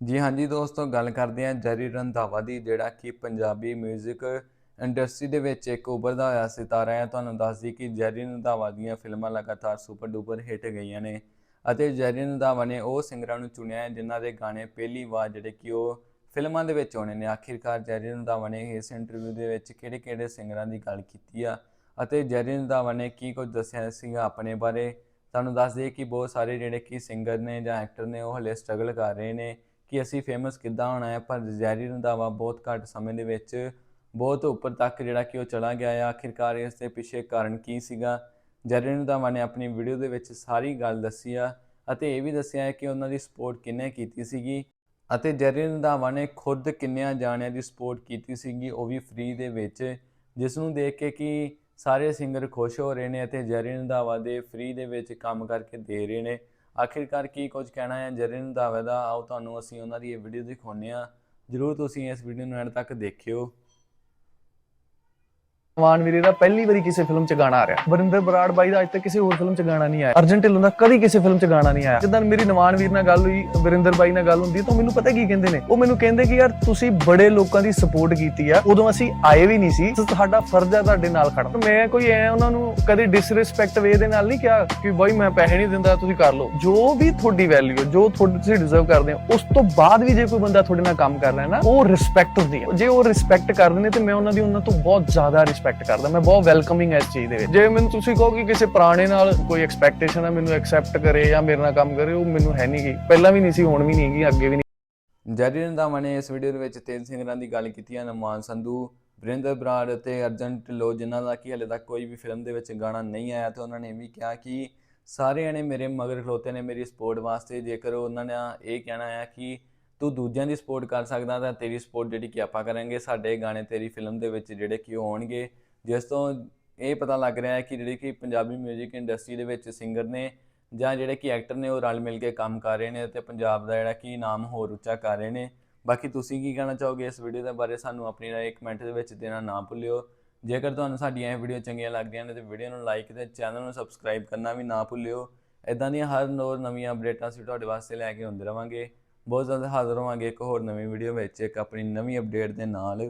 ਜੀ ਹਾਂਜੀ ਦੋਸਤੋ, ਗੱਲ ਕਰਦੇ ਹਾਂ ਜੈਰੀ ਰੰਧਾਵਾ ਦੀ, ਜਿਹੜਾ ਕਿ ਪੰਜਾਬੀ 뮤직 ਇੰਡਸਟਰੀ ਦੇ ਵਿੱਚ ਇੱਕ ਉੱਭਰਦਾ ਹੋਇਆ ਸਿਤਾਰਾ ਹੈ। ਤੁਹਾਨੂੰ ਦੱਸ ਦਈਏ ਕਿ ਜੈਰੀ ਰੰਧਾਵਾ ਦੀਆਂ ਫਿਲਮਾਂ ਲਗਾਤਾਰ ਸੁਪਰ ਡੂਪਰ ਹਿੱਟ ਗਈਆਂ ਨੇ ਅਤੇ ਜੈਰੀ ਰੰਧਾਵਾ ਨੇ ਉਹ ਸਿੰਗਰਾਂ ਨੂੰ ਚੁਣਿਆ ਹੈ ਜਿਨ੍ਹਾਂ ਦੇ ਗਾਣੇ ਪਹਿਲੀ ਵਾਰ ਜਿਹੜੇ ਕਿ ਉਹ ਫਿਲਮਾਂ ਦੇ ਵਿੱਚ ਆਉਣੇ ਨੇ। ਆਖਿਰਕਾਰ ਜੈਰੀ ਰੰਧਾਵਾ ਨੇ ਇਸ ਇੰਟਰਵਿਊ ਦੇ ਵਿੱਚ ਕਿਹੜੇ-ਕਿਹੜੇ ਸਿੰਗਰਾਂ ਦੀ ਗੱਲ ਕੀਤੀ ਆ ਅਤੇ ਜੈਰੀ ਰੰਧਾਵਾ ਨੇ ਕੀ ਕੁਝ ਦੱਸਿਆ ਸੀਗਾ ਆਪਣੇ ਬਾਰੇ? ਤੁਹਾਨੂੰ ਦੱਸ ਦਈਏ ਕਿ ਬਹੁਤ ਸਾਰੇ ਜਿਹੜੇ ਕਿ ਸਿੰਗਰ ਨੇ ਜਾਂ ਐਕਟਰ ਨੇ ਉਹ ਹਲੇ ਸਟਰਗਲ ਕਰ ਰਹੇ ਨੇ ਕਿ ਅਸੀਂ ਫੇਮਸ ਕਿੱਦਾਂ ਹੋਣਾ ਹੈ, ਪਰ ਜੈਰੀ ਰੰਧਾਵਾ ਬਹੁਤ ਘੱਟ ਸਮੇਂ ਦੇ ਵਿੱਚ ਬਹੁਤ ਉੱਪਰ ਤੱਕ ਜਿਹੜਾ ਕਿ ਉਹ ਚਲਾ ਗਿਆ ਹੈ। ਆਖਿਰਕਾਰ ਇਸ ਦੇ ਪਿੱਛੇ ਕਾਰਨ ਕੀ ਸੀਗਾ? ਜੈਰੀ ਰੰਧਾਵਾ ਨੇ ਆਪਣੀ ਵੀਡੀਓ ਦੇ ਵਿੱਚ ਸਾਰੀ ਗੱਲ ਦੱਸੀ ਆ ਅਤੇ ਇਹ ਵੀ ਦੱਸਿਆ ਹੈ ਕਿ ਉਹਨਾਂ ਦੀ ਸਪੋਰਟ ਕਿੰਨੇ ਕੀਤੀ ਸੀਗੀ ਅਤੇ ਜੈਰੀ ਰੰਧਾਵਾ ਨੇ ਖੁਦ ਕਿੰਨਿਆਂ ਜਾਣਿਆਂ ਦੀ ਸਪੋਰਟ ਕੀਤੀ ਸੀਗੀ, ਉਹ ਵੀ ਫ੍ਰੀ ਦੇ ਵਿੱਚ ਜਿਸ ਨੂੰ ਦੇਖ ਕੇ ਕਿ ਸਾਰੇ ਸਿੰਗਰ ਖੁਸ਼ ਹੋ ਰਹੇ ਨੇ ਅਤੇ ਜੈਰੀ ਰੰਧਾਵਾ ਦੇ ਫ੍ਰੀ ਦੇ ਵਿੱਚ ਕੰਮ ਕਰਕੇ ਦੇ ਰਹੇ ਨੇ। ਆਖਿਰਕਾਰ ਕੀ ਕੁਝ ਕਹਿਣਾ ਹੈ, ਜੈਰੀ ਰੰਧਾਵਾ ਦਾ, ਆਓ ਤੁਹਾਨੂੰ ਅਸੀਂ ਉਹਨਾਂ ਦੀ ਇਹ ਵੀਡੀਓ ਦਿਖਾਉਂਦੇ ਆ ਜਰੂਰ ਤੁਸੀਂ ਇਸ ਵੀਡੀਓ ਨੂੰ ਐਂਡ ਤੱਕ ਦੇਖਿਓ। ਮਾਨ ਵੀਰੇ ਦਾ ਪਹਿਲੀ ਵਾਰੀ ਕਿਸੇ ਫਿਲਮ 'ਚ ਗਾਣਾ ਆ ਰਿਹਾ। ਵਰਿੰਦਰ ਬਰਾੜ ਬਾਈ ਦਾ ਅੱਜ ਤੱਕ ਕਿਸੇ ਹੋਰ ਫਿਲਮ 'ਚ ਗਾਣਾ ਨਹੀਂ ਆਇਆ। ਅਰਜਨ ਢਿੱਲੋਂ ਦਾ ਕਦੀ ਕਿਸੇ ਫਿਲਮ 'ਚ ਗਾਣਾ ਨਹੀਂ ਆਇਆ। ਜਦੋਂ ਮੇਰੀ ਨਵਾਨ ਵੀਰ ਨਾਲ ਗੱਲ ਹੋਈ, ਵਰਿੰਦਰ ਬਾਈ ਨਾਲ ਗੱਲ ਹੁੰਦੀ ਤਾਂ ਮੈਨੂੰ ਪਤਾ ਕੀ ਕਹਿੰਦੇ ਨੇ? ਉਹ ਮੈਨੂੰ ਕਹਿੰਦੇ ਕਿ ਯਾਰ ਤੁਸੀਂ ਬੜੇ ਲੋਕਾਂ ਦੀ ਸਪੋਰਟ ਕੀਤੀ ਆ, ਉਦੋਂ ਅਸੀਂ ਆਏ ਵੀ ਨਹੀਂ ਸੀ, ਤਾਂ ਫਰਜ਼ ਹੈ ਤੁਹਾਡੇ ਨਾਲ ਖੜਨਾ ਮੈਂ ਕੋਈ ਐ ਉਹਨਾਂ ਨੂੰ ਕਦੇ ਡਿਸਰੈਸਪੈਕਟ ਵੇ ਦੇ ਨਾਲ ਨਹੀਂ ਕਿਹਾ ਕਿ ਬਾਈ ਮੈਂ ਪੈਸੇ ਨਹੀਂ ਦਿੰਦਾ, ਤੁਸੀਂ ਕਰ ਲਓ। ਜੋ ਵੀ ਤੁਹਾਡੀ ਵੈਲਿਊ ਜੋ ਤੁਹਾਡੇ ਤੁਸੀਂ ਡਿਜ਼ਰਵ ਕਰਦੇ ਹੋ ਉਸ ਤੋਂ ਬਾਅਦ ਵੀ ਜੇ ਕੋਈ ਬੰਦਾ ਤੁਹਾਡੇ ਨਾਲ ਕੰਮ ਕਰ ਰਿਹਾ ਨਾ, ਉਹ ਰਿਸਪੈਕਟ ਹੁੰਦੀ ਹੈ ਜੇ ਉਹ ਰਿਸਪੈਕਟ ਕਰਦੇ ਨੇ ਤੇ ਮੈਂ ਉਹਨਾਂ ਦੀ ਉਹਨਾਂ ਤੋਂ ਬਹੁਤ ਜ਼ਿਆਦਾ ਰਿਸਪੈਕਟ ਕਰਦਾ। ਮੈਂ ਬਹੁਤ ਵੈਲਕਮਿੰਗ ਇਸ ਚੀਜ਼ ਦੇ ਵਿੱਚ। ਜੇ ਮੈਨੂੰ ਤੁਸੀਂ ਕਹੋ ਕਿ ਕਿਸੇ ਪੁਰਾਣੇ ਨਾਲ ਕੋਈ ਐਕਸਪੈਕਟੇਸ਼ਨ ਹੈ ਮੈਨੂੰ ਐਕਸੈਪਟ ਕਰੇ ਜਾਂ ਮੇਰੇ ਨਾਲ ਕੰਮ ਕਰੇ, ਉਹ ਮੈਨੂੰ ਹੈ ਨਹੀਂ ਗੀ। ਪਹਿਲਾਂ ਵੀ ਨਹੀਂ ਸੀ, ਹੁਣ ਵੀ ਨਹੀਂ ਹੈਗੀ, ਅੱਗੇ ਵੀ ਨਹੀਂ ਜੈਰੀ ਰੰਧਾਵਾ ਨੇ ਇਸ ਵੀਡੀਓ ਦੇ ਵਿੱਚ ਤਿੰਨ ਸਿੰਗਰਾਂ ਦੀ ਗੱਲ ਕੀਤੀ ਹੈ ਨਮਾਨ ਸੰਧੂ, ਵਰਿੰਦਰ ਬਰਾੜ ਅਤੇ ਅਰਜਨ ਢਿੱਲੋਂ, ਜਿਨ੍ਹਾਂ ਦਾ ਕਿ ਹਲੇ ਤੱਕ ਕੋਈ ਵੀ ਫਿਲਮ ਦੇ ਵਿੱਚ ਗਾਣਾ ਨਹੀਂ ਆਇਆ ਤੇ ਉਹਨਾਂ ਨੇ ਇਹ ਵੀ ਕਿਹਾ ਕਿ ਸਾਰਿਆਂ ਨੇ ਮੇਰੇ ਮਗਰ ਖਲੋਤੇ ਨੇ ਮੇਰੀ ਸਪੋਰਟ ਵਾਸਤੇ। ਜੇਕਰ ਉਹਨਾਂ ਨੇ ਇਹ ਕਹਿਣਾ ਆ ਕਿ ਤੂੰ ਦੂਜਿਆਂ ਦੀ ਸਪੋਰਟ ਕਰ ਸਕਦਾ ਤਾਂ ਤੇਰੀ ਸਪੋਰਟ ਜਿਹੜੀ ਕਿ ਆਪਾਂ ਕਰਾਂਗੇ, ਸਾਡੇ ਗਾਣੇ ਤੇਰੀ ਫਿਲਮ ਦੇ ਵਿੱਚ ਜਿਹੜੇ ਕਿ ਉਹ ਆਉਣਗੇ। ਜਿਸ ਤੋਂ ਇਹ ਪਤਾ ਲੱਗ ਰਿਹਾ ਹੈ ਕਿ ਜਿਹੜੇ ਕਿ ਪੰਜਾਬੀ 뮤직 ਇੰਡਸਟਰੀ ਦੇ ਵਿੱਚ ਸਿੰਗਰ ਨੇ ਜਾਂ ਜਿਹੜੇ ਕਿ ਐਕਟਰ ਨੇ ਉਹ ਰਲ ਮਿਲ ਕੇ ਕੰਮ ਕਰ ਰਹੇ ਨੇ ਤੇ ਪੰਜਾਬ ਦਾ ਜਿਹੜਾ ਕਿ ਨਾਮ ਹੋਰ ਉੱਚਾ ਕਰ ਰਹੇ ਨੇ। ਬਾਕੀ ਤੁਸੀਂ ਕੀ ਕਹਿਣਾ ਚਾਹੋਗੇ ਇਸ ਵੀਡੀਓ ਦੇ ਬਾਰੇ? ਸਾਨੂੰ ਆਪਣੀ ਰਾਏ ਕਮੈਂਟ ਦੇ ਵਿੱਚ ਦੇਣਾ ਨਾ ਭੁੱਲਿਓ। ਜੇਕਰ ਤੁਹਾਨੂੰ ਸਾਡੀਆਂ ਇਹ ਵੀਡੀਓ ਚੰਗੀਆਂ ਲੱਗਦੀਆਂ ਨੇ ਤੇ ਵੀਡੀਓ ਨੂੰ ਲਾਈਕ ਤੇ ਚੈਨਲ ਨੂੰ ਸਬਸਕ੍ਰਾਈਬ ਕਰਨਾ ਵੀ ਨਾ ਭੁੱਲਿਓ। ਇਦਾਂ ਦੀਆਂ ਹਰ ਨੋਰ ਨਵੀਆਂ ਅਪਡੇਟਾਂ ਅਸੀਂ ਤੁਹਾਡੇ ਵਾਸਤੇ ਲੈ ਕੇ ਆਉਂਦੇ ਰਵਾਂਗੇ। ਬਹੁਤ ਜ਼ਿਆਦਾ ਹਾਜ਼ਰ ਹੋਵਾਂਗੇ ਇੱਕ ਹੋਰ ਨਵੀਂ ਵੀਡੀਓ ਵਿੱਚ, ਇੱਕ ਆਪਣੀ ਨਵੀਂ ਅਪਡੇਟ ਦੇ ਨਾਲ।